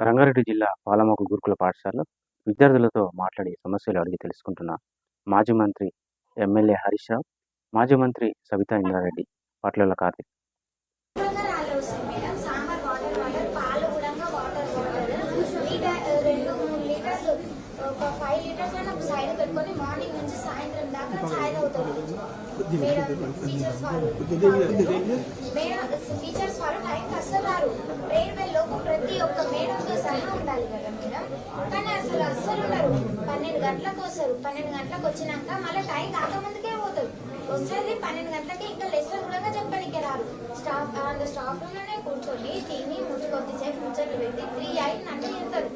రంగారెడ్డి జిల్లా పాలమోగు గురుకుల పాఠశాలలో విద్యార్థులతో మాట్లాడి సమస్యలు అడిగి తెలుసుకుంటున్న మాజీ మంత్రి ఎమ్మెల్యే హరీష్ రావు మాజీ మంత్రి సవితా ఇంద్రారెడ్డి పట్ల కార్తీక్ కూడా రాళ్ళు వస్తాయి మేడం సాంబార్ వాటర్ వాటర్ పాలు కూడా వాటర్ వాటర్ లీటర్ రెండు మూడు లీటర్లు ఒక ఫైవ్ లీటర్స్ అయినా సైడ్ పెట్టుకొని మార్నింగ్ నుంచి సాయంత్రం దాకా చాయ్ తాగుతుంది మేడం టీచర్స్ వాళ్ళు మేడం టీచర్స్ వాళ్ళు టైంకి అస్సలు రారు. ప్రేయర్ బెల్ లోపు ప్రతి ఒక్క మేడంతో సహా ఉండాలి కదా మేడం? కానీ అసలు అస్సలు ఉండరు. పన్నెండు గంటలకు వస్తారు. పన్నెండు గంటలకు వచ్చినాక మళ్ళీ టైం కాకముందుకే పోతారు. వస్తుంది పన్నెండు గంటలకి ఇంకా లెసన్ కూడా చెప్పడానికి రారు. స్టాఫ్ స్టాఫ్ రూమ్లోనే కూర్చొని తిని ముచ్చు కొద్దిసేపు ముచ్చట్లు పెట్టి త్రీ ఎయిట్ అంటే చెప్తారు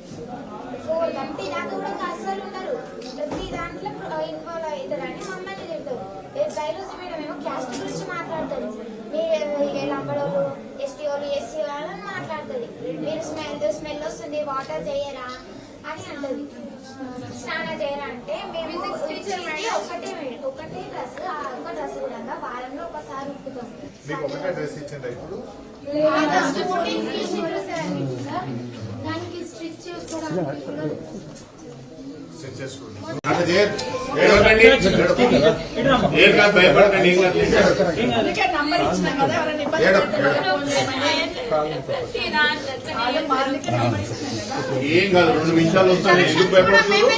ఫోర్ థర్టీ దాకా కూడా ఇంకా అస్సలు ఉండరు ప్రతి దాంట్లో ఇన్వాల్వ్ అవుతారని మమ్మల్ని చెప్తారు బైరోజు మేడం ఏమో క్యాస్ట్ గురించి మాట్లాడతారు మీరు లంబడోళ్ళు ఎస్టీ వాళ్ళు ఎస్సీ వాళ్ళని మాట్లాడుతుంది. మీరు స్మెల్ స్మెల్ వస్తుంది వాటర్ చేయరా? అని అంటది. స్నానం చేయరా అంటే మేము ఒకటే ఒకటే డ్రెస్ ఆ ఒక్క డ్రెస్ కూడా వారంలో ఒకసారి ఉప్పుతాం మీకు ఒకటే డ్రెస్ ఇచ్చిండ్రా ఇప్పుడు? దానికి స్టిచ్ చేసుకోవడానికి ఏం కాదు భయపడకండి ఏం కాదు ఏం కాదు రెండు నిమిషాలు వస్తాను ఎందుకు భయపడుతున్నారు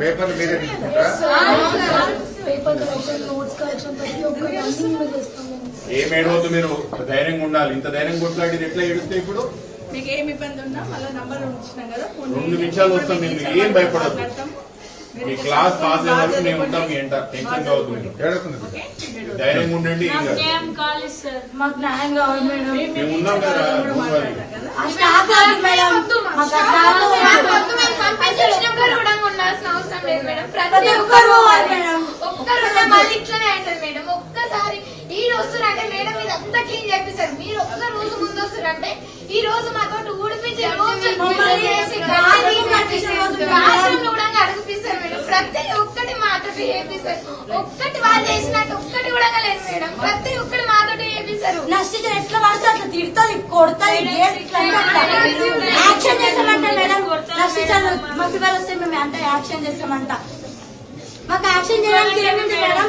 పేపర్లు మీరే తీసుకుంటారా కలెక్షన్ నోట్స్ కలెక్షన్ ప్రతి ఒక్కటి అన్ని మేము చేస్తాం మేము ఏం ఏడవద్దు మీరు ధైర్యంగా ఉండాలి. ఇంత ధైర్యం కొట్లాడి ఎట్లా ఏడుస్తే ఇప్పుడు? మీకు ఏం ఇబ్బంది ఉన్నా మళ్ళీ నంబర్ ఇచ్చినాం కదా ఫోన్ రెండు. నిమిషాలు వస్తాం మేము టీచర్ ఏం. మీరు మీ క్లాస్ పాస్ అయ్యే వరకు ఉంటాం మీ. ఎంట టెన్షన్ కావద్దు ధైర్యంగా ఉండండి. ఏం కాదు. న్యాయం కావాలి సార్? మాకు న్యాయం కావాలి మేడం. మీ- మీ మేము ఉన్నాం కదా. ఆ స్టాఫ్ మేడం. మాకు ఆ స్టాఫ్ ఒక్కరు పోవాలి మేడం ఇట్లనే అవుతుంది మేడం ఒక్కసారి ఈ రోజు అంటే మేడం ఇది అంతా క్లీన్ చేపిస్తారు మీరు ఒక్క వస్తారంటే ఈ రోజు మాతో ఊడిపించి కూడా అడిగిపిస్తారు మేడం ప్రతి ఒక్కటి మాతో చేపిస్తారు ఒక్కటి వాళ్ళు చేసినట్టు ఒక్కటి కూడా లేదు మేడం ప్రతి ఒక్కటి మాతో చేపిస్తారు నష్టం ఎట్లా పడితే అట్లా తిడుతుంది కొడుతుంది అంటే. యాక్షన్ చేస్తామంట మేడం నష్టించాలి మాకు ఇవాళ వస్తే మేము అంటే యాక్షన్ చేస్తామంట మాకు యాక్షన్ చేయడానికి ఏముంది మేడం